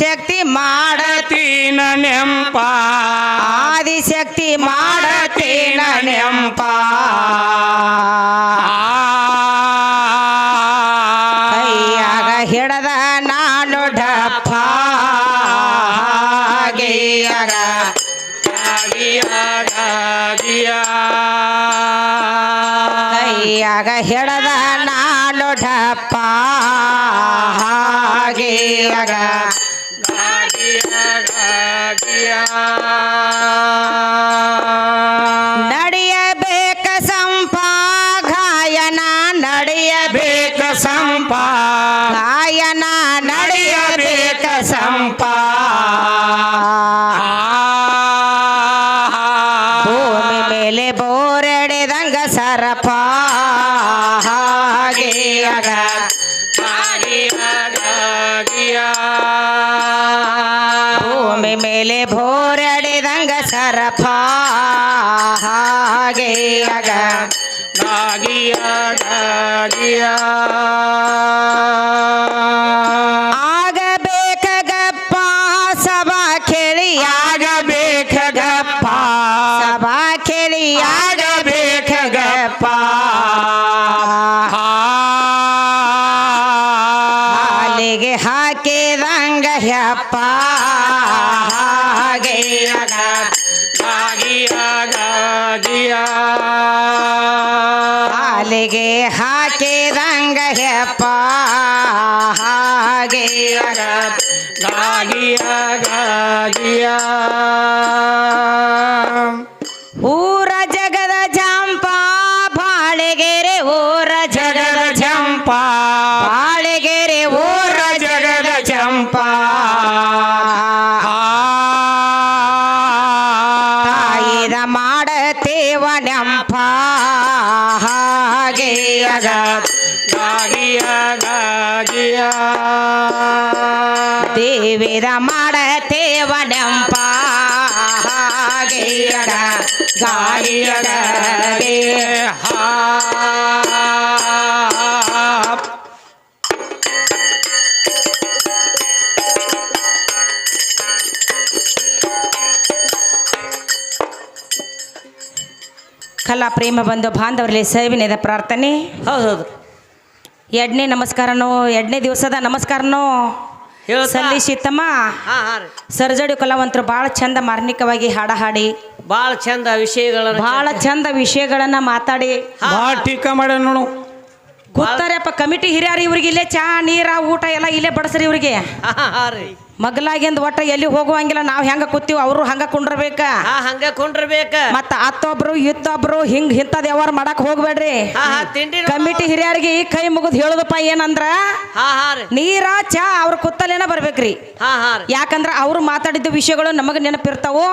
ಆದಿಶಕ್ತಿ ಮಾಡ ಮಾಡತೀನ ನೆಂಪ. ಆದಿಶಕ್ತಿ ಮಾಡತೀನ ನೆಂಪ. ಕೈಯಾಗ ಹಿಡದ ನಾನು ಡಪ್ಪ ಹಾಗೆಯಾಗ ಕೈಯಾಗ ಹಿಡದ ನಾನು ಡಪ್ಪ ಗೈಯಾಗ ನಡೆಯಬೇಕ ಸಂಪಾಗಾಯನ ನಡೆಯಬೇಕ ಸಂಪಾ ಗಾಯನ ನಡೆಯಬೇಕ ಸಂಪ ಭೂಮಿ ಮೇಲೆ ಬೋರೆಡೆದಂಗ ಸರಪ. ಹಾಗೆಯಾಗ ಭೂಮಿ ಮೇಲೆ ಭೋರಡಿದಂಗ ಸರಪ ಹಾಗೆಯಗ ಆಗಬೇಕ ಗಪ್ಪ ಸಭಾ ಕೇಳಿ ಆಗಬೇಕಗಪ್ಪ. ಸಭಾ ಕೇಳಿ ಆಗಬೇಕ ಹಾಲಿಗೆ ಹಾಕಿದಂಗ ಹೆಪ್ಪ. ಹಾಗೆಯಾಗ ಊರ ದೇವಿದ ಮಾಡತೇವ ನೆಂಪ ಹಾಗೆಯಾಗ ಗಾಳಿಯಗ ಕಲಾ ಪ್ರೇಮ ಬಂದು ಬಾಂಧವರಲ್ಲಿ ಸೇವಿನಿದೆ ಪ್ರಾರ್ಥನೆ. ಹೌದು ಎರಡನೇ ನಮಸ್ಕಾರನೋ ಎರಡನೇ ದಿವಸದ ನಮಸ್ಕಾರನೋ. ಸಲ್ಲಿಸಿತ್ತಮ್ಮ ಹಾ ಹಾ ರೀ. ಸರ್ಜಡಿ ಕಲಾವಂತರು ಬಹಳ ಚಂದ ಮಾರ್ಮಿಕವಾಗಿ ಹಾಡ ಹಾಡಿ. ಬಹಳ ಚಂದ ವಿಷಯಗಳನ್ನು ಬಹಳ ಚಂದ ವಿಷಯಗಳನ್ನ ಮಾತಾಡಿ. ಭಾಳ ಟೀಕಾ ಮಾಡ ನೋಡು. ಗೊತ್ತಾರಪ್ಪ ಕಮಿಟಿ ಹಿರಿಯರು ಇವ್ರಿಗೆ ಇಲ್ಲೇ ಚಾ ನೀರ ಊಟ ಎಲ್ಲ ಇಲ್ಲೇ ಬಡಸ್ರಿ ಇವ್ರಿಗೆ. ಮಗಲಾಗಿಂದ ಒಟ್ಟ ಎಲ್ಲಿ ಹೋಗುವಂಗಿಲ್ಲ ನಾವು ಹೆಂಗ ಕೂತೀವಿ ಅವರು ಹಂಗ ಕುಂಡ್ರಬೇಕ. ಹಾ ಹಂಗ ಕುಂಡ್ರಬೇಕ. ಮತ್ತ ಅತ್ತೊಬ್ರು ಇತ್ತೊಬ್ರು ಹಿಂಗ್ ಇಂಥದ್ ವ್ಯವಹಾರ ಮಾಡಕ್ ಹೋಗ್ಬೇಡ್ರಿ. ಹಾ ಹಾ ತಿಂಡಿ ಕಮಿಟಿ ಹಿರಿಯರಿಗೆ ಕೈ ಮುಗಿದ್ ಹೇಳುದಪ್ಪ ಏನಂದ್ರ? ಹಾ ಹಾ ರೀ. ನೀರ ಚಾ ಅವ್ರ ಕುತ್ತಲೇನ ಬರ್ಬೇಕ್ರಿ. ಹಾ ಹಾ ರೀ. ಯಾಕಂದ್ರ ಅವ್ರು ಮಾತಾಡಿದ ವಿಷಯಗಳು ನಮಗ್ ನೆನಪಿರ್ತಾವು.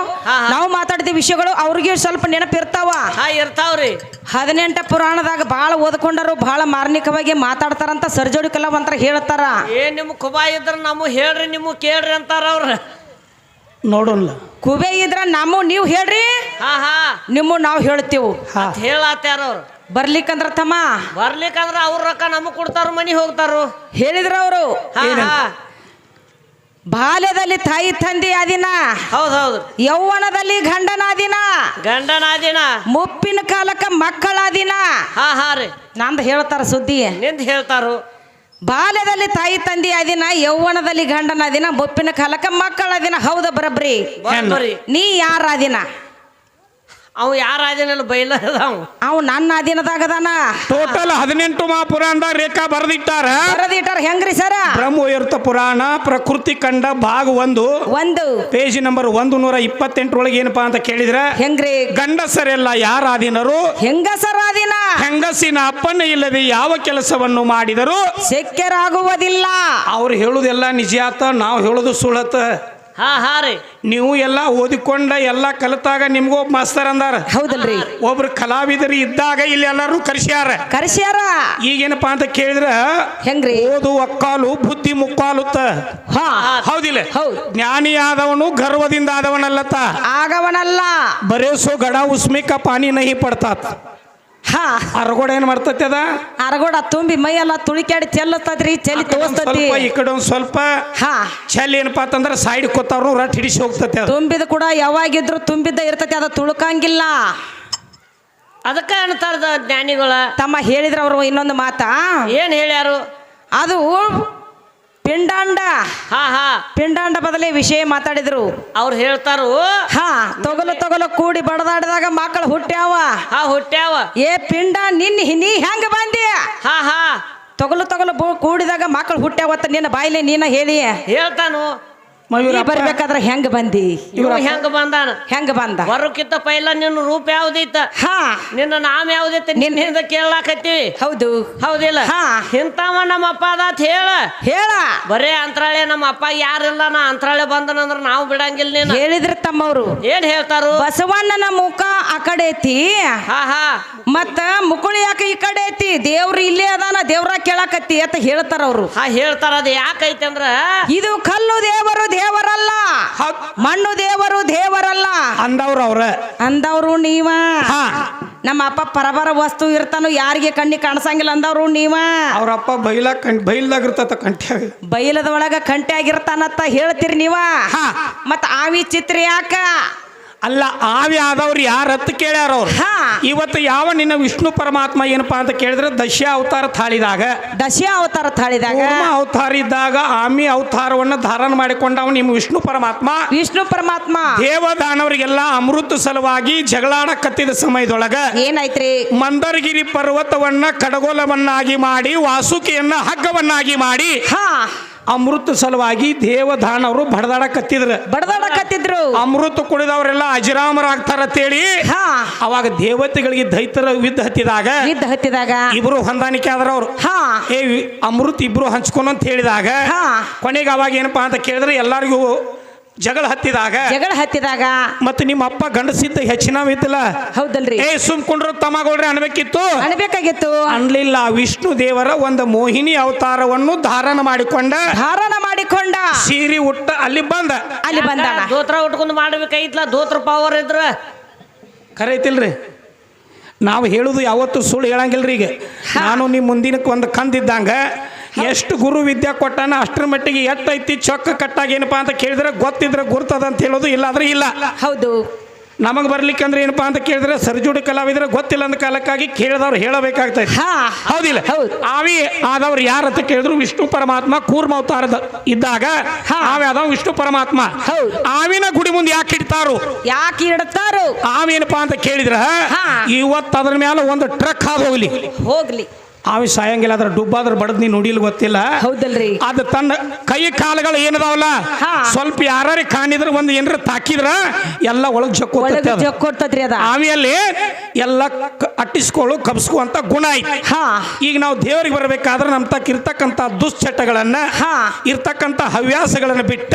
ನಾವು ಮಾತಾಡಿದ ವಿಷಯಗಳು ಅವ್ರಿಗೆ ಸ್ವಲ್ಪ ನೆನಪಿರ್ತಾವ. ಹಾ ಇರ್ತಾವ್ರಿ ಹದಿನೆಂಟ ಪುರಾಣದಾಗ ಬಾಳ ಓದ್ಕೊಂಡರು ಬಹಳ ಮಾರ್ಮಿಕವಾಗಿ ಮಾತಾಡ್ತಾರಂತ ಸರ್ಜೋಡಿ ಕಲಾವಂತರ ಹೇಳ್ತಾರ. ಏನ್ ನಿಮ್ ಕುಬಾ ಇದ್ರ ಹೇಳ್ರಿ ನಿಮ್ಮ ಕೇಳ್ರಿ ಅಂತಾರ ಅವ್ರ? ನೋಡೋಣ ಕುಬೆ ಇದ್ರ ನಮ್ಮ ನೀವು ಹೇಳ್ರಿ. ಹಾ ಹಾ. ನಿಮ್ಮ ನಾವು ಹೇಳ್ತೇವು. ಮತ್ ಹೇಳತ್ತಾರ ಅವ್ರು? ಬರ್ಲಿಕ್ಕಂದ್ರ ತಮ್ಮ? ಬರ್ಲಿಕ್ಕಂದ್ರ ಅವ್ರ ರೊಕ್ಕ ನಮಗ್ ಕೊಡ್ತಾರ ಮನಿ ಹೋಗ್ತಾರು. ಹೇಳಿದ್ರ ಅವರು? ಬಾಲ್ಯದಲ್ಲಿ ತಾಯಿ ತಂದೆ ಆದಿನ? ಹೌದೌದು ಹೌದು. ಯೌವನದಲ್ಲಿ ಗಂಡನಾದಿನ ಗಂಡನಾದಿನ ಮುಪ್ಪಿನ ಕಾಲಕ್ಕ ಮಕ್ಕಳಾದಿನ ಹಾ ಹಾ ರೀ. ನಂದು ಹೇಳ್ತಾರ ಸುದ್ದಿ. ನಿಂದ ಹೇಳ್ತಾರು. ಬಾಲ್ಯದಲ್ಲಿ ತಾಯಿ ತಂದೆ ಆದಿನ ಯೌವನದಲ್ಲಿ ಗಂಡನ ದಿನ ಬೊಪ್ಪಿನ ಕಾಲಕ್ಕೆ ಮಕ್ಕಳ ದಿನ. ಹೌದ ಬರಬ್ರಿ. ನೀ ಯಾರ ದಿನ? ಅವ್ ಯಾರ ಆದಿನಲ್ಲ ಬೈಲ ಅದಾವ ಅವ್ ನನ್ನ ಅಧೀನದಾಗದಾನ ಟೋಟಲ್ ಹದಿನೆಂಟು ಮಹಾಪುರಾಣದಾಗ ರೇಖಾ ಬರೆದಿಟ್ಟಾರ. ಬರದಿಟ್ಟಾರ ಹೆಂಗ್ರಿ ಸರ್? ಬ್ರಹ್ಮೀರ್ಥ ಪುರಾಣ ಪ್ರಕೃತಿ ಕಂಡ ಭಾಗ ಒಂದು. ಒಂದು. ಪೇಜ್ ನಂಬರ್ ಒಂದು ನೂರ ಇಪ್ಪತ್ತೆಂಟರೊಳಗೆ ಏನಪ್ಪಾ ಅಂತ ಕೇಳಿದ್ರೆ ಹೆಂಗ್ರಿ? ಗಂಡಸರೆಲ್ಲ ಯಾರಾದಿನರು ಹೆಂಗಸರ ಅಧೀನ ಹೆಂಗಸಿನ ಅಪ್ಪನ ಇಲ್ಲದೆ ಯಾವ ಕೆಲಸವನ್ನು ಮಾಡಿದರು? ಸೆಕ್ಕೆರಾಗುವುದಿಲ್ಲ. ಅವ್ರು ಹೇಳುದೆಲ್ಲ ನಿಜ ಆತ ನಾವು ಹೇಳುದು ಸುಳತ ಹಾ ಹಾ ರೀ. ನೀವು ಎಲ್ಲ ಓದಿಕೊಂಡ ಎಲ್ಲ ಕಲಿತಾಗ ನಿಮ್ಗೂ ಒಬ್ಬ ಮಾಸ್ತರ್ ಅಂದಾರ. ಹೌದಲ್ರಿ. ಒಬ್ರು ಕಲಾವಿದರು ಇದ್ದಾಗ ಇಲ್ಲಿ ಎಲ್ಲರೂ ಕರ್ಸ್ಯಾರ ಕರ್ಸ್ಯಾರ ಈಗೇನಪ್ಪಾ ಅಂತ ಕೇಳಿದ್ರ ಹೆಂಗ್ರಿ? ಓದು ಒಕ್ಕಾಲು ಬುದ್ಧಿ ಮುಕ್ಕಾಲುತ್ತ ಹಾ. ಹೌದಿಲ್ಲ. ಹೌದು. ಜ್ಞಾನಿ ಆದವನು ಗರ್ವದಿಂದ ಆದವನಲ್ಲತ್ತ ಆಗವನಲ್ಲ. ಬರೇಸೋ ಗಡ ಉಸ್ಮಿಕ ಪಾನಿ ನಹಿ ಪಡ್ತಾತ್. ಹಾ. ಅರಗೋಡ ಏನ್ ಮಾಡ್ತತಿ ಅದ? ಅರಗೋಡ ತುಂಬಿ ಮೈ ಎಲ್ಲ ತುಳಿಕಾಡಿ ಚೆಲ್ಲತ್ತದ್ರಿ ಚೆಲ್ಲಿ ಸ್ವಲ್ಪ ಈ ಕಡೆ ಒಂದ್ ಸ್ವಲ್ಪ. ಹಾ. ಚೆಲ್ ಏನಪ್ಪಾ ಅಂತಂದ್ರ ಸೈಡ್ ಕೊತ್ತವ್ರು ರಟ್ ಹಿಡಿಸಿ ಹೋಗ್ತತಿ ತುಂಬಿದ ಕೂಡ ಯಾವಾಗಿದ್ರು ತುಂಬಿದ್ದ ಇರ್ತತಿ ಅದ ತುಳುಕಂಗಿಲ್ಲ. ಅದಕ್ಕ ಅಂತಾರದ ಜ್ಞಾನಿಗಳ. ತಮ್ಮ ಹೇಳಿದ್ರ ಅವ್ರು ಇನ್ನೊಂದು ಮಾತಾ. ಏನ್ ಹೇಳ್ಯಾರು? ಅದು ಪಿಂಡಾಂಡ. ಹಾ ಹಾ. ಪಿಂಡಾಂಡ ಬದಲೇ ವಿಷಯ ಮಾತಾಡಿದ್ರು. ಅವ್ರು ಹೇಳ್ತಾರು ಹಾ ತೊಗಲು ತೊಗಲು ಕೂಡಿ ಬಡದಾಡಿದಾಗ ಮಕ್ಕಳು ಹುಟ್ಟ್ಯಾವ ಹಾ ಹುಟ್ಟ್ಯಾವ ಏ ಪಿಂಡ ನಿನ್ ನೀ ಹೆಂಗ ಬಂದಿ? ಹಾ ಹಾ. ತೊಗಲು ತೊಗಲು ಬು- ಕೂಡಿದಾಗ ಮಕ್ಕಳು ಹುಟ್ಟ್ಯಾವತ್ತ ನಿನ್ನ ಬಾಯಿಲೆ ನೀನ ಹೇಳಿ ಹೇಳ್ತಾನು. ನೀ ಬರ್ಬೇಕಾದ್ರ ಹೆಂಗ ಬಂದಿ? ಇವ್ ಹೆಂಗ ಬಂದಾನ? ಹೆಂಗ ಬಂದ? ಬರೋಕ್ಕಿಂತ ಪೈಲ ನಿನ್ನ ರೂಪ ಯಾವ್ದಿತ್ತ? ಹಾ. ನಿನ್ನ ನಾಮ ಯಾವ್ದೈತೆ ನಿನ್ನಿಂದ ಕೇಳಾಕತ್ತೀವಿ ಹೌದು. ಹೌದಿಲ್ಲ? ಹಾ. ಇಂಥವ ನಮ್ಮ ಅಪ್ಪ ಅದಾತ್ ಹೇಳ. ಹೇಳ. ಬರೇ ಅಂತರಾಳೆ ನಮ್ಮ ಅಪ್ಪ ಯಾರಿಲ್ಲ ನಾ ಅಂತರಾಳೆ ಬಂದನಂದ್ರ ನಾವು ಬಿಡಂಗಿಲ್ಲ ನೀನು. ಹೇಳಿದ್ರ ತಮ್ಮವ್ರು. ಏನ್ ಹೇಳ್ತಾರು? ಬಸವಣ್ಣನ ಮುಖ ಆ ಕಡೆ ಐತಿ. ಹಾ ಹಾ. ಮತ್ತ ಮುಕುಳಿ ಯಾಕೆ ಈ ಕಡೆ ಐತಿ? ದೇವ್ರು ಇಲ್ಲೇ ಅದಾನ ದೇವ್ರ ಕೇಳಾಕತ್ತಿ ಅಂತ ಹೇಳ್ತಾರ ಅವ್ರು ಹಾ ಹೇಳ್ತಾರ ಅದು ಯಾಕೈತಿ ಅಂದ್ರ ಇದು ಕಲ್ಲು ದೇವರು ದೇವರಲ್ಲ. ಮಣ್ಣು ದೇವರು ದೇವರಲ್ಲ. ಅಂದವ್ರು ಅವ್ರ. ಅಂದವ್ರು ನೀವ. ನಮ್ಮ ಅಪ್ಪ ಪರಬರ ವಸ್ತು ಇರ್ತಾನು ಯಾರಿಗೆ ಕಣ್ಣಿ ಕಾಣಿಸಂಗಿಲ್ಲ ಅಂದವ್ರು ನೀವ. ಅವ್ರಪ್ಪ ಬೈಲ ಬೈಲ್ದಾಗ ಇರ್ತತ ಕಂಠ್ಯ ಬೈಲದ ಒಳಗ ಕಂಠ್ಯಾಗಿರ್ತಾನತ್ತ ಆಗಿರ್ತಾನತ್ತ ಹೇಳ್ತೀರಿ ನೀವ. ಹಾ. ಮತ್ತ ಆವಿ ಚಿತ್ರ ಯಾಕ? ಅಲ್ಲ ಆವಿ ಆದವ್ರು ಯಾರು ಹತ್ತು ಕೇಳ್ಯಾರ ಅವ್ರು. ಹಾ. ಇವತ್ತು ಯಾವ ನಿನ್ನ ವಿಷ್ಣು ಪರಮಾತ್ಮ ಏನಪ್ಪ ಅಂತ ಕೇಳಿದ್ರೆ ದಶ ಅವತಾರ ತಾಳಿದಾಗ. ದಶ ಅವತಾರ ತಾಳಿದಾಗ. ಅವತಾರ ಇದ್ದಾಗ ಆಮಿ ಅವತಾರವನ್ನು ಧಾರಣ ಮಾಡಿಕೊಂಡ ಅವನು ನಿಮ್ಮ ವಿಷ್ಣು ಪರಮಾತ್ಮ. ವಿಷ್ಣು ಪರಮಾತ್ಮ. ದೇವದಾನವರಿಗೆಲ್ಲ ಅಮೃತ ಸಲುವಾಗಿ ಜಗಳಾಡ ಕತ್ತಿದ ಸಮಯದೊಳಗ ಏನಾಯ್ತ್ರಿ? ಮಂದರಗಿರಿ ಪರ್ವತವನ್ನ ಕಡಗೋಲವನ್ನಾಗಿ ಮಾಡಿ ವಾಸುಕಿಯನ್ನ ಹಗ್ಗವನ್ನಾಗಿ ಮಾಡಿ ಹಾ. ಅಮೃತ ಸಲುವಾಗಿ ದೇವದಾನವರು ಬಡದಾಡ ಕತ್ತಿದ್ರ. ಬಡದಾಡಕತ್ತಿದ್ರು ಅಮೃತ ಕುಡಿದವರೆಲ್ಲ ಅಜರಾಮರಾಗ್ತಾರ ಅಂತೇಳಿ ಹಾ. ಅವಾಗ ದೇವತೆಗಳಿಗೆ ದೈತರ ವಿದ್ದ ಹತ್ತಿದಾಗ ಇದ್ದ ಹತ್ತಿದಾಗ ಇಬ್ರು ಹೊಂದಾಣಿಕೆ ಆದ್ರ ಅವ್ರು. ಹಾ. ಏ ಅಮೃತ ಇಬ್ರು ಹಂಚ್ಕೊಂಡು ಅಂತ ಹೇಳಿದಾಗ ಹಾ. ಕೊನೆಗೆ ಅವಾಗ ಏನಪ್ಪಾ ಅಂತ ಕೇಳಿದ್ರೆ ಎಲ್ಲರಿಗೂ ಜಗಳ ಹತ್ತಿದಾಗ ಜಗಳ ಹತ್ತಿದಾಗ ಮತ್ತೆ ನಿಮ್ಮ ಅಪ್ಪ ಗಂಡಸಿದ್ದ ಹೆಚ್ಚಿನ ಹೌದಲ್ರಿ. ಏ ಸುಮ್ಕೊಂಡ್ರು ತಮಗೋಳ್ರಿ ಅನ್ಬೇಕಿತ್ತು? ಅನ್ಬೇಕಾಗಿತ್ತು. ಅನ್ಲಿಲ್ಲ ವಿಷ್ಣು ದೇವರ ಒಂದು ಮೋಹಿನಿ ಅವತಾರವನ್ನು ಧಾರಣ ಮಾಡಿಕೊಂಡ. ಧಾರಣ ಮಾಡಿಕೊಂಡ. ಸೀರಿ ಉಟ್ಟ ಅಲ್ಲಿ ಬಂದ. ಅಲ್ಲಿ ಬಂದ ದೋತ್ರ ಉಟ್ಕೊಂಡು ಮಾಡ್ಬೇಕಾಯ್ತಲ್ಲ ದೋತ್ರ ಪವರ್ ಇದ್ರ. ಕರೈತಿಲ್ರಿ ನಾವು ಹೇಳುದು ಯಾವತ್ತು ಸುಳ್ಳು ಹೇಳಂಗಿಲ್ರಿ ಈಗ. ನಾನು ನಿಮ್ಮ ಮುಂದಿನಕ್ಕೆ ಒಂದು ಕಂದಿದ್ದಂಗ. ಎಷ್ಟು ಗುರು ವಿದ್ಯಾ ಕೊಟ್ಟಾನ ಅಷ್ಟರ ಮಟ್ಟಿಗೆ ಎಟ್ಟೈತಿ ಚೊಕ್ಕ ಕಟ್ಟಾಗ ಏನಪ್ಪಾ ಅಂತ ಕೇಳಿದ್ರೆ ಗೊತ್ತಿದ್ರೆ ಗುರ್ತದ ಅಂತ ಹೇಳೋದು ಇಲ್ಲಾಂದ್ರೆ ಇಲ್ಲ. ಹೌದು. ನಮಗೆ ಬರ್ಲಿಕ್ಕೆ ಅಂದ್ರೆ ಏನಪ್ಪಾ ಅಂತ ಕೇಳಿದ್ರೆ ಸರ್ಜುಡಿ ಕಲಾವಿದ್ರೆ ಗೊತ್ತಿಲ್ಲ ಅಂದ ಕಾಲಕ್ಕಾಗಿ ಕೇಳಿದವ್ರು ಹೇಳಬೇಕಾಗ್ತೈತಿ. ಹಾ. ಹೌದಿಲ್ಲ. ಹೌದು. ಆವಿ ಆದವ್ರು ಯಾರ ಅಂತ ಕೇಳಿದ್ರು ವಿಷ್ಣು ಪರಮಾತ್ಮ ಕೂರ್ಮ ಅವತಾರದ ಇದ್ದಾಗ. ಆವಿ ಆದವ ವಿಷ್ಣು ಪರಮಾತ್ಮ. ಆವಿನ ಗುಡಿ ಮುಂದೆ ಯಾಕೆ ಇಡ್ತಾರು? ಯಾಕೆ ಇಡ್ತಾರು? ಆವೇನಪ್ಪಾ ಅಂತ ಕೇಳಿದ್ರ ಹಾ. ಇವತ್ತು ಅದ್ರ ಮೇಲೆ ಒಂದು ಟ್ರಕ್ ಹಾದು ಹೋಗ್ಲಿ. ಹೋಗ್ಲಿ. ಆವಿ ಸಾಯಂಗಿಲ್ಲ ಅದ್ರ ಡುಬ್ಬಾದ್ರ ಬಡದ್ ನೀನ್ ನುಡಿಲ್ ಗೊತ್ತಿಲ್ಲ ಹೌದಲ್ರಿ ಅದು ತನ್ನ ಕೈ ಕಾಲುಗಳು ಏನದಾವಲ್ಲ. ಸ್ವಲ್ಪ ಯಾರು ಕಾಣಿದ್ರ ಒಂದು ಏನಾರ ತಾಕಿದ್ರ ಎಲ್ಲ ಒಳಗ್ ಜಕ್ಕೋತೈತೆ ಅದು. ಅದ ಆವಿಯಲ್ಲಿ ಎಲ್ಲ ಅಟ್ಟಿಸ್ಕೊಳ್ಳು ಕಬ್ಸ್ಕುವಂತ ಗುಣ ಐತಿ. ಹಾ. ಈಗ ನಾವು ದೇವರಿಗೆ ಬರಬೇಕಾದ್ರೆ ನಮ್ ತಕ್ಕ ಇರ್ತಕ್ಕಂಥ ದುಶ್ಚಟಗಳನ್ನ ಹಾ. ಇರ್ತಕ್ಕಂಥ ಹವ್ಯಾಸಗಳನ್ನ ಬಿಟ್ಟ.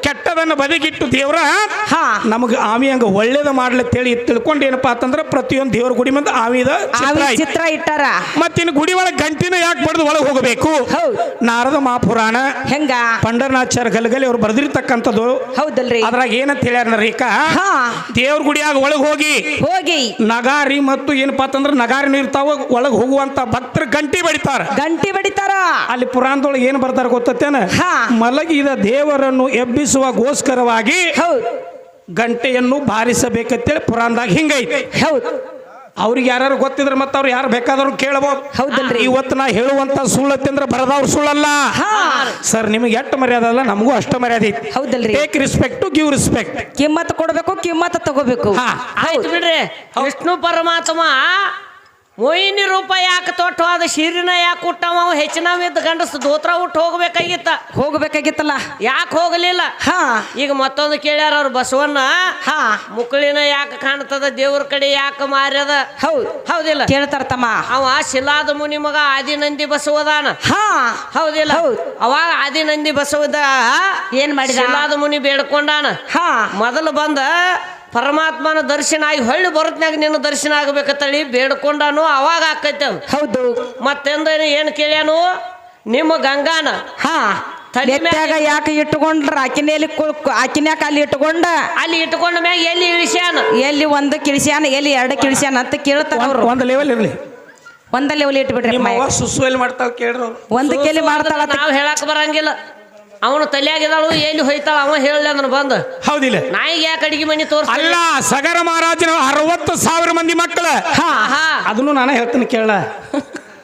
ಕೆಟ್ಟದನ್ನ ಬದಿಗಿಟ್ಟು ದೇವ್ರ ಹಾ. ನಮಗೆ ಆಮಿ ಹಂಗ ಒಳ್ಳೇದ ಮಾಡ್ಲತ್ತೇಳಿ ತಿಳ್ಕೊಂಡು ಏನಪ್ಪಾ ಅಂತಂದ್ರೆ ಪ್ರತಿಯೊಂದು ದೇವ್ರ ಗುಡಿ ಮುಂದೆ ಆಮಿದ ಚಿತ್ರ ಚಿತ್ರ ಇಟ್ಟಾರ. ಮತ್ತಿನ್ ಗುಡಿ ಒಳಗೆ ಗಂಟಿನ ಯಾಕೆ ಬಡ್ದು ಒಳಗೆ ಹೋಗಬೇಕು? ಹೌದು. ನಾರದ ಮಹಾಪುರಾಣ ಹೆಂಗ? ಪಂಡರನಾಚಾರ್ಯ ಗಲಗಲಿ ಅವ್ರು ಬರೆದಿರ್ತಕ್ಕಂಥದ್ದು. ಹೌದಲ್ರಿ. ಅದ್ರಾಗ ಏನಂತ ಹೇಳ್ಯಾರ ರೇಖಾ ಹಾ. ದೇವ್ರ ಗುಡಿಯಾಗ ಒಳಗೆ ಹೋಗಿ ಹೋಗಿ. ನಗಾರಿ ಮತ್ತು ಏನಪ್ಪಾ ಅಂತಂದ್ರೆ ನಗಾರಿ ಇರ್ತಾವ ಒಳಗೆ ಹೋಗುವಂತ ಭಕ್ತರ ಗಂಟಿ ಬಡಿತಾರ. ಗಂಟಿ ಬಡಿತಾರ. ಅಲ್ಲಿ ಪುರಾಣದೊಳಗೆ ಏನು ಬರ್ತಾರ ಗೊತ್ತೇನ ಹಾ. ಮಲಗಿದ ದೇವರನ್ನು ಎಬ್ಬಿಸುವಗೋಸ್ಕರವಾಗಿ ಹೌದು. ಗಂಟೆಯನ್ನು ಬಾರಿಸಬೇಕಂತೇಳಿ ಪುರಾಣದಾಗ ಹಿಂಗೈತೆ. ಹೌದು. ಅವ್ರಿಗೆ ಯಾರು ಗೊತ್ತಿದ್ರೆ ಮತ್ತೆ ಅವ್ರು ಯಾರು ಬೇಕಾದ್ರೂ ಕೇಳಬಹುದು ಹೌದಲ್ರಿ. ಇವತ್ತು ನಾ ಹೇಳುವಂತ ಸುಳ್ಳು ತಿಂದ್ರೆ ಬರದವ್ರು ಸುಳ್ಳಲ್ಲ. ಹಾ. ಸರ್ ನಿಮಗೆ ಎಷ್ಟು ಮರ್ಯಾದೆ ಅಲ್ಲ? ನಮಗೂ ಅಷ್ಟು ಮರ್ಯಾದೆ ಐತಿ. ಹೌದಲ್ರಿ. Take respect to give respect ಕಿಮ್ಮತ್ ಕೊಡಬೇಕು ಕಿಮ್ಮತ್ ತಗೋಬೇಕು. ಹಾ. ಆಯ್ತು ಬಿಡ್ರಿ. ವಿಷ್ಣು ಪರಮಾತ್ಮ ಮೊಯ್ನಿ ರೂಪಾಯಿ ಯಾಕೆ ತೊಟ್ಟು? ಅದು ಶಿರಿನ ಯಾಕೆ ಹುಟ್ಟವ ಹೆಚ್ಚಿನ ಇದ್ದ ಗಂಡಸ ದೋತ್ರ ಹುಟ್ಟು ಹೋಗ್ಬೇಕಾಗಿತ್ತ. ಹೋಗ್ಬೇಕಾಗಿತ್ತಲ್ಲ? ಯಾಕೆ ಹೋಗಲಿಲ್ಲ? ಹಾ. ಈಗ ಮತ್ತೊಂದು ಕೇಳ್ಯಾರ ಅವ್ರು ಬಸವಣ್ಣ. ಹಾ. ಮುಕ್ಕಳಿನ ಯಾಕೆ ಕಾಣ್ತದ? ದೇವ್ರ ಕಡೆ ಯಾಕೆ ಮಾರ್ಯದ? ಹೌದು. ಹೌದಿಲ್ಲ. ಕೇಳ್ತಾರ ತಮ್ಮ. ಅವ ಶಿಲಾದ ಮುನಿ ಮಗ ಆದಿನಂದಿ ಬಸವದಾನ. ಹಾ. ಹೌದಿಲ್ಲ. ಹೌದು. ಅವಾಗ ಆದಿನಂದಿ ಬಸವದ ಏನ್ ಮಾಡಿದ? ಶಿಲಾದ ಮುನಿ ಬೇಡ್ಕೊಂಡಾನ. ಹಾ. ಮೊದಲು ಬಂದ ಪರಮಾತ್ಮನ ದರ್ಶನ ಆಗಿ ಹೊಳ್ಳಿ ಬರತ್ನಾಗ ನಿನ್ನ ದರ್ಶನ ಆಗ್ಬೇಕತ್ತಳಿ ಬೇಡ್ಕೊಂಡನು ಅವಾಗ ಆಕೈತೆ ಹೌದು. ಮತ್ತೆಂದ ಏನು ಕೇಳ್ಯಾನು? ನಿಮ್ಮ ಗಂಗಾನ. ಹಾ ಯಾಕೆ ಇಟ್ಕೊಂಡ್ರ? ಆಕಿನಲ್ಲಿ ಆಕಿನ್ಯಾಕ ಅಲ್ಲಿ ಇಟ್ಕೊಂಡ? ಅಲ್ಲಿ ಇಟ್ಕೊಂಡ ಮ್ಯಾಗ ಎಲ್ಲಿ ಇಳಿಸ್ಯಾನ? ಎಲ್ಲಿ ಒಂದು ಕಿಳಿಸ್ಯಾನ ಎಲ್ಲಿ ಎರಡು ಕಿಳಿಸ್ಯಾನ ಅಂತ ಕೇಳ್ತಾರೆ ಅವ್ರು. ಒಂದು ಲೆವೆಲ್ ಇರಲಿ. ಒಂದ ಲೆವೆಲ್ ಇಟ್ಬಿಡ್ರಿ ಮಾಡ್ತಾಳೆ ಕೇಳ್ರಿ ಒಂದು ಕೆಲಿ ಮಾಡ್ತಾಳ ಅಂತ ನಾವು ಹೇಳಕ್ ಬರಂಗಿಲ್ಲ. ಅವನು ತಲೆಯಾಗಿದ್ದಾಳು ಎಲ್ಲಿ ಹೋಯ್ತಾಳ ಅವ ಹೇಳಲ್ಲ ಅದನ್ನು ಬಂದು. ಹೌದಿಲ್ಲ. ನಾಯಿಗೆ ಯಾಕೆ ಅಡಿಗೆ ಮನೆ ತೋರ್ಸ ಅಲ್ಲ ಸಗರ ಮಹಾರಾಜನ ಅರವತ್ತು ಸಾವಿರ ಮಂದಿ ಮಕ್ಕಳ. ಅದನ್ನು ನಾನು ಹೇಳ್ತೇನೆ ಕೇಳ.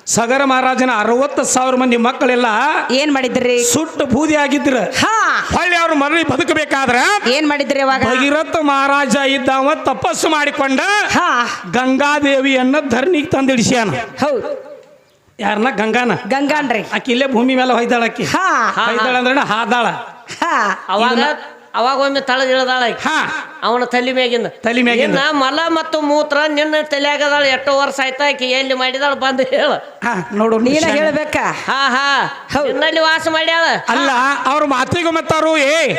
ಸಗರ ಮಹಾರಾಜನ ಅರವತ್ತು ಸಾವಿರ ಮಂದಿ ಮಕ್ಕಳೆಲ್ಲ ಏನ್ ಮಾಡಿದ್ರಿ? ಸುಟ್ಟು ಬೂದಿ ಆಗಿದ್ರ. ಹಳ್ಳಿ ಅವ್ರು ಮರಳಿ ಬದುಕಬೇಕಾದ್ರೆ ಏನ್ ಮಾಡಿದ್ರಿ ಅವಾಗ ಭಗೀರಥ ಮಹಾರಾಜ ಇದ್ದಾವ ತಪಸ್ಸು ಮಾಡಿಕೊಂಡ ಹಾ. ಗಂಗಾದೇವಿಯನ್ನ ಧರಣಿಗೆ ತಂದಿಡಿಸ್ಯಾನ. ಹೌದು. ಯಾರನ್ನ? ಗಂಗಾನ? ಗಂಗಾನ್ ರೀ. ಆಕಿ ಇಲ್ಲೇ ಭೂಮಿ ಮೇಲೆ ಹೊಯ್ದಾಳ ಆಕಿ. ಹಾ. ಹೊಯ್ದಾಳ ಅಂದ್ರೆ ಹಾದಾಳ. ಹಾ. ಅವಾಗ ಅವಾಗ ಒಮ್ಮೆ ತಳದ ಇಳ್ದಾಳ ಆಕಿ. ಹಾ. ಅವನ ತಲೆ ಮ್ಯಾಗಿಂದ. ತಲೆ ಮ್ಯಾಗಿಂದ. ಮಲ ಮತ್ತು ಮೂತ್ರ ನಿನ್ನ ತಲೆಯಾಗದಾಳ. ಎಷ್ಟೋ ವರ್ಷ ಆಯ್ತಾ ಆಕಿ. ಎಲ್ಲಿ ಮಾಡಿದಾಳ ಬಂದು ಹೇಳ. ಹಾ ನೋಡು ನೀನ ಹೇಳ್ಬೇಕ? ಹಾ ಹಾ. ಹೌದು. ನಿನ್ನಲ್ಲಿ ವಾಸ ಮಾಡ್ಯಾಳ. ಅಲ್ಲ ಅವ್ರ ಮಾತಿಗೂ ಮತ್ತಾರು ಏ.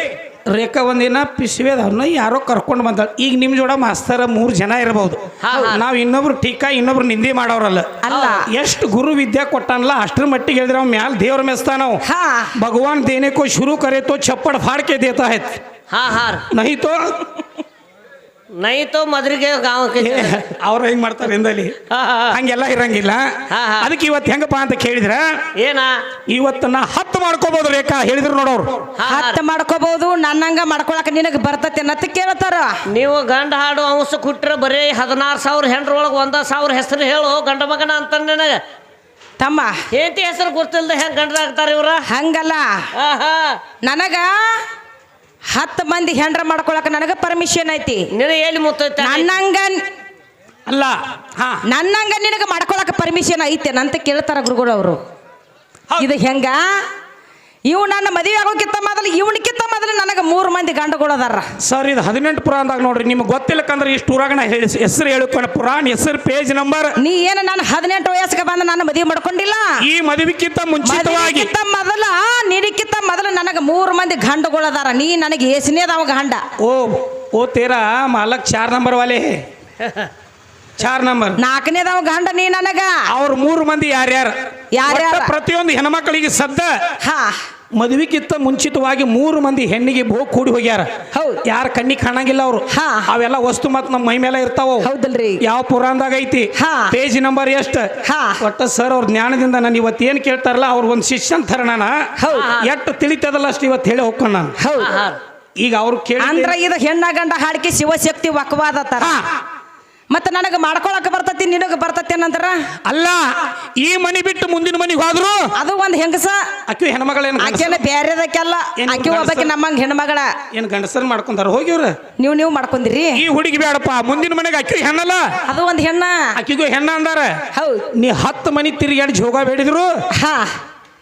ರೇಖಾ ಒಂದಿನ ಪಿಸಿವೇದವ್ರನ್ನ ಯಾರೋ ಕರ್ಕೊಂಡು ಬಂದಾಳೆ. ಈಗ ನಿಮ್ಮ ಜೋಡ ಮಾಸ್ತರ ಮೂರು ಜನ ಇರಬಹುದು. ನಾವು ಇನ್ನೊಬ್ರು ಟೀಕಾ ಇನ್ನೊಬ್ರು ನಿಂದೆ ಮಾಡೋರಲ್ಲ. ಅಲ್ಲ. ಎಷ್ಟು ಗುರು ವಿದ್ಯಾ ಕೊಟ್ಟಾನಲ್ಲ ಅಷ್ಟರ ಮಟ್ಟಿಗೆ ಹೇಳಿದ್ರೆ ಅವ್ನ ಮ್ಯಾಲ ದೇವ್ರ ಮೆಸ್ತಾ ನಾವು ಭಗವಾನ್ ದೇನೇಕೋ ಶುರು ಕರೆತೋ ಚಪ್ಪಡ್ ಫಾಡ್ಕೆ ದೇತಾ ಹೈತ್. ನಹಿತೋ ನೈತೋ ಮದ್ರಿಗೆ ಗಾಂವಕ್ಕೆ ಅವ್ರು ಹೆಂಗ್ ಮಾಡ್ತಾರೆ ಹಾ. ಹಂಗೆಲ್ಲ ಇರಂಗಿಲ್ಲ. ಅದಕ್ಕೆ ಇವತ್ತು ಹೆಂಗಪ್ಪ ಅಂತ ಕೇಳಿದ್ರ ಏನ? ಇವತ್ತು ನಾ ಹತ್ತು ಮಾಡ್ಕೋಬಹುದು ರೇಖಾ ಹೇಳಿದ್ರು ನೋಡೋರು ಹತ್ತು ಮಾಡ್ಕೋಬಹುದು ನನ್ನಂಗ ಮಾಡ್ಕೊಳಕ ನಿನಗೆ ಬರ್ತತೆ ಅನ್ನತ್ತ ಕೇಳ್ತಾರ. ನೀವು ಗಂಡ ಹಾಡು ಅಂಶ ಕುಟ್ರ ಬರೀ ಹದಿನಾರು ಸಾವಿರ ಹೆಂಡ್ರ ಒಳಗೆ ಒಂದ ಸಾವಿರ ಹೆಸರು ಹೇಳು ಗಂಡ ಮಗನ ಅಂತ ನನಗೆ. ತಮ್ಮ. ಹೆಂಡತಿ ಹೆಸರು ಗೊತ್ತಿಲ್ಲದೆ ಹೆಂಗ್ ಗಂಡರಾಗ್ತಾರ ಇವ್ರ? ಹಂಗಲ್ಲ. ಆಹಾ ನನಗ ಹತ್ತು ಮಂದಿ ಹೆಂಡ್ರ ಮಾಡ್ಕೊಳಕ ನನಗ ಪರ್ಮಿಷನ್ ಐತಿ. ನೀನು ಎಲ್ಲಿ ಮುತ್ತೈತೆ ನನ್ನಂಗ ಅಲ್ಲ ಹಾ. ನನ್ನಂಗ ನಿನಗ ಮಾಡ್ಕೊಳಕ ಪರ್ಮಿಷನ್ ಐತೆ ಅಂತ ಕೇಳ್ತಾರ ಗುರುಗಳು ಅವರು ಇದು ಹೆಂಗ? ಇವು ನನ್ನ ಮದುವೆ ಆಗೋಕ್ಕಿಂತ ಮೊದಲು ಇವನಕ್ಕಿಂತ ಮೊದಲು ನನಗೆ ಮೂರು ಮಂದಿ ಗಂಡಗಳದಾರ ಸರ್ ಇದು ಹದಿನೆಂಟು ಪುರಾಣದಾಗ ನೋಡ್ರಿ ನಿಮ್ಗೆ ಗೊತ್ತಿಲ್ಲಕಂದ್ರೆ ಇಷ್ಟು ಊರಾಗ ಹೇಳಿ ಹೆಸರು ಹೇಳ್ಕೊಂಡು. ಪುರಾಣ ಹೆಸರು ಪೇಜ್ ನಂಬರ್ ನೀ ಏನು ನಾನು ಹದಿನೆಂಟು ವಯಸ್ಸಿಗೆ ಬಂದು ನಾನು ಮದುವೆ ಮಾಡ್ಕೊಂಡಿಲ್ಲ? ಈ ಮದುವೆಕ್ಕಿಂತ ಮುಂಚಿತವಾಗಿ ಮೊದಲು ಮೊದಲ ನಿನಕ್ಕಿಂತ ಮೊದಲು ನನಗೆ ಮೂರು ಮಂದಿ ಗಂಡಗಳದಾರ ನೀ ನನಗೆ ಏಸನೇದವ ಗಂಡ. ಓ ಓ ತೇರಾ ಮಾಲಕ್ ಚಾರ್ ನಂಬರ್ ವಾಲೆ. ಚಾರ್ ನಂಬರ್ ನಾಲ್ಕನೇದವ ಗಂಡ ನೀ ನನಗ. ಅವ್ರ ಮೂರು ಮಂದಿ ಯಾರ್ಯಾರ? ಯಾರ್ಯಾರ? ಪ್ರತಿಯೊಂದು ಹೆಣ್ಮಕ್ಳಿಗೆ ಸದ್ದ ಹಾ. ಮದುವೆಕ್ಕಿಂತ ಮುಂಚಿತವಾಗಿ ಮೂರು ಮಂದಿ ಹೆಣ್ಣಿಗೆ ಹೋಗಿ ಕೂಡಿ ಹೋಗ್ಯಾರ ಹೌದು. ಯಾರ ಕಣ್ಣಿಗೆ ಕಾಣಂಗಿಲ್ಲ ಅವರು ಹಾ. ಅವೆಲ್ಲ ವಸ್ತು ಮತ್ ನಮ್ಮ ಮೈ ಮೇಲೆ ಇರ್ತಾವ ಅವು. ಹೌದಲ್ರಿ ಯಾವ ಪುರಾಣದಾಗ ಐತಿ ಹಾ. ಪೇಜ್ ನಂಬರ್ ಎಷ್ಟು ಹಾ. ಒಟ್ಟ ಸರ್ ಅವ್ರ ಜ್ಞಾನದಿಂದ ನಾನು ಇವತ್ತು ಏನು ಕೇಳ್ತಾರಲ್ಲ ಅವ್ರ ಒಂದು ಶಿಷ್ಯನ್ ಥರ ನಾನು ಹೌದು. ಎಷ್ಟು ತಿಳಿತದಲ್ಲ ಅಷ್ಟು ಇವತ್ತು ಹೇಳಿ ಹೋಗ್ಕೊಂಡು ನಾನು ಹೌದು ಈಗ ಅವ್ರು ಕೇಳಿ ಅಂದ್ರ ಇದು ಹೆಣ್ಣ ಗಂಡ ಹಾಡಿಕೆ ಶಿವಶಕ್ತಿ ವಕವಾದ ತರ ಹಾ. ಮತ್ತೆ ನನಗೆ ಮಾಡ್ಕೊಳಕ್ಕೆ ಬರ್ತತಿ ನಿನಗ ಬರ್ತತಿ ಏನಂದ್ರ ಅಲ್ಲ ಈ ಮನಿ ಬಿಟ್ಟು ಮುಂದಿನ ಮನಿಗೆ ಹೋದ್ರು? ಅದು ಒಂದು ಹೆಂಗಸ? ಅಕ್ಕಿ ಹೆಣ್ಮಗಳೇನು ಆಕೆನ ಬೇರೆದಕ್ಕೆಲ್ಲ ಏನ್ ಆಕೆ ಗಂಡಸ? ಒಬ್ಬಾಕಿ ನಮ್ಮಂಗ ಹೆಣ್ಮಗಳ. ಏನು ಗಂಡಸರ್ ಮಾಡ್ಕೊಂತಾರ? ಹೋಗಿವ್ರ? ನೀವು ನೀವು ಮಾಡ್ಕೊಂದಿರಿ? ಈ ಹುಡುಗಿ ಬೇಡಪ್ಪ ಮುಂದಿನ ಮನೆಗೆ ಅಕ್ಕಿ ಹೆಣ್ಣಲ್ಲ? ಅದು ಒಂದು ಹೆಣ್ಣ. ಅಕ್ಕಿಗೂ ಹೆಣ್ಣ ಅಂದಾರ? ಹೌದು. ನೀ ಹತ್ತು ಮನಿ ತಿರುಗಾಡಿ ಜೋಗ ಬೇಡಿದ್ರು? ಹಾ.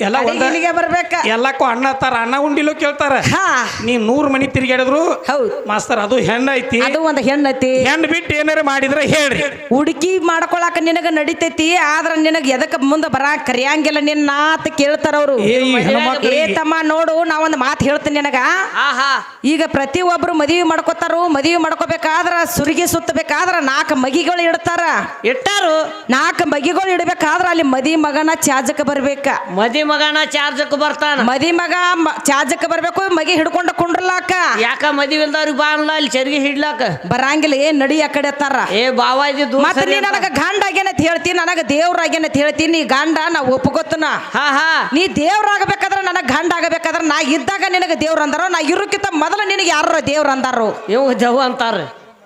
ಎಲ್ಲ ಒಂದ ಕಡೆಗೆ ಇಲ್ಲಿಗೆ ಬರ್ಬೇಕ. ಎಲ್ಲಕ್ಕೂ ಅಣ್ಣ ತಾರ ಅಣ್ಣ ಉಂಡಿಲು ಕೇಳ್ತಾರ. ಹಾ. ನೀ ನೂರ್ ಮನಿ ತಿರುಗಾಡಿದ್ರು ಹೌದು. ಮಾಸ್ತರ್ ಅದು ಹೆಣ್ಣೈತಿ. ಅದು ಒಂದ್ ಹೆಣ್ಣತಿ. ಹೆಣ್ಣು ಬಿಟ್ಟು ಏನಾರ ಮಾಡಿದ್ರೆ ಹೇಳ್ರಿ. ಹುಡುಕಿ ಮಾಡ್ಕೊಳಕ ನಿನಗ ನಡಿತೈತಿ ಆದ್ರ ನಿನಗ ಎದಕ್ಕೆ ಮುಂದೆ ಬರಾಕ್ ಕರಿಯಂಗಿಲ್ಲ ನಿನ್ನ ಅಂತ ಕೇಳ್ತಾರ ಅವರು. ಏ ಈ ಏ ತಮ್ಮ ನೋಡು ನಾ ಒಂದು ಮಾತು ಹೇಳ್ತೀನಿ ನಿನಗ. ಆಹಾ. ಈಗ ಪ್ರತಿ ಒಬ್ರು ಮದುವೆ ಮಾಡ್ಕೋತಾರು ಮದುವೆ ಮಾಡ್ಕೋಬೇಕಾದ್ರ ಸುರಿಗೆ ಸುತ್ತಬೇಕಾದ್ರ ನಾಲ್ಕು ಮಗಿಗಳು ಇಡ್ತಾರ. ಇಟ್ಟಾರು. ನಾಲ್ಕು ಮಗಿಗಳು ಇಡ್ಬೇಕಾದ್ರ ಅಲ್ಲಿ ಮದಿ ಮಗನ ಚಾಜಕ ಬರ್ಬೇಕ. ಮದಿ ಮಗನ ಚಾರ್ಜಕ್ ಬರ್ತಾನ. ಮದಿ ಮಗ ಮ- ಬರಬೇಕು ಬರ್ಬೇಕು ಮಗಿ ಹಿಡ್ಕೊಂಡು ಕುಂಡ್ರಲಾಕ. ಯಾಕ ಮದಿ ಇಲ್ದವ್ರಿಗೆ ಬಾ ಅನ್ಲ ಅಲ್ಲಿ ಚರ್ಗಿ ಹಿಡ್ಲಾಕ. ಬರಂಗಿಲ್ಲ ಏನ್ ನಡಿ ಆ ಕಡೆ ತಾರ ಏ ಬಾವ ಇದು ದೂರ ಮತ್ತೆ ಸರಿ ನೀ ಅಂತ. ನನಗ ಗಂಡ ಆಗ್ಯಾನಂತ ಹೇಳ್ತೀನಿ ನನಗ ದೇವ್ರ ಆಗ್ಯಾನಂತ ಹೇಳ್ತೀನಿ ನೀ ಗಂಡ ನಾ ಒಪ್ಪಗೊತ್ತನ ಹಾ ಹಾ. ನೀ ದೇವ್ರ ಆಗಬೇಕಾದ್ರೆ ನನಗ ಗಂಡ ಆಗಬೇಕಾದ್ರೆ ನಾ ಇದ್ದಾಗ ನಿನಗ ದೇವ್ರ ಅಂದಾರ ನಾ ಇರೋಕ್ಕಿಂತ ಮೊದಲ ನಿನಗೆ ಯಾರ ದೇವ್ರ ಅಂದಾರು. ಇವ್ ಜವ್ ಅಂತಾರ.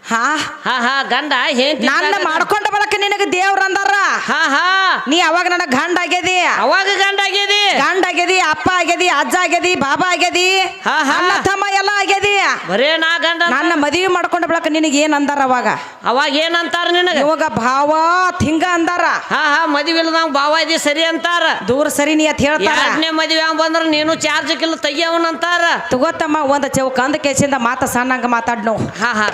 ಹಾ? ಹಾ ಹಾ ಗಂಡ ಹೆಂಡತಿ ನನ್ನ ಮಾಡ್ಕೊಂಡ ಬಳಕ ನಿನಗ ದೇವ್ರ ಅಂದಾರ. ಹಾ ಹಾ. ನೀ ಅವಾಗ ನನಗ ಗಂಡ ಆಗ್ಯದಿ? ಅವಾಗ ಗಂಡ ಆಗ್ಯದಿ? ಗಂಡ ಆಗ್ಯದಿ ಅಪ್ಪ ಆಗ್ಯದಿ ಅಜ್ಜ ಆಗ್ಯದಿ ಬಾಬಾ ಆಗ್ಯದಿ ಹಾ, ಹಾ. ಅಣ್ಣ ತಮ್ಮ ಎಲ್ಲ ಆಗ್ಯದಿ. ಬರೇ ನಾ ಗಂಡ. ನನ್ನ ಮದುವೆ ಮಾಡ್ಕೊಂಡ ಬಳಕ ನಿನಗೆ ಏನ್ ಅಂದಾರ ಅವಾಗ? ಅವಾಗ ಏನಂತಾರ ನಿನಗ? ಇವಾಗ ಭಾವ ತಿಂಗ ಅಂದಾರ. ಹಾ ಹಾ ಮದುವೆ ನಾವು ಬಾವ ಇದಿ ಸರಿ ಅಂತಾರ. ದೂರ ಸರಿ ನೀ ಅತ್ ಹೇಳ್ತಾರ. ಎರಡನೇ ಮದುವೆ ಬಂದ್ರೆ ಬಂದ್ರ ನೀನು ಚಾರ್ಜ್ ಕಿಲ್ಲ ತೆಗಿಯವನ್ ಅಂತಾರ ತಗೋತಮ್ಮ ಒಂದ್ ಚೌಕ ಅಂದ ಕೇಸಿಂದ ಮಾತ ಸಣ್ಣಂಗ ಮಾತಾಡ್ನು. ಹಾ ಹಾ.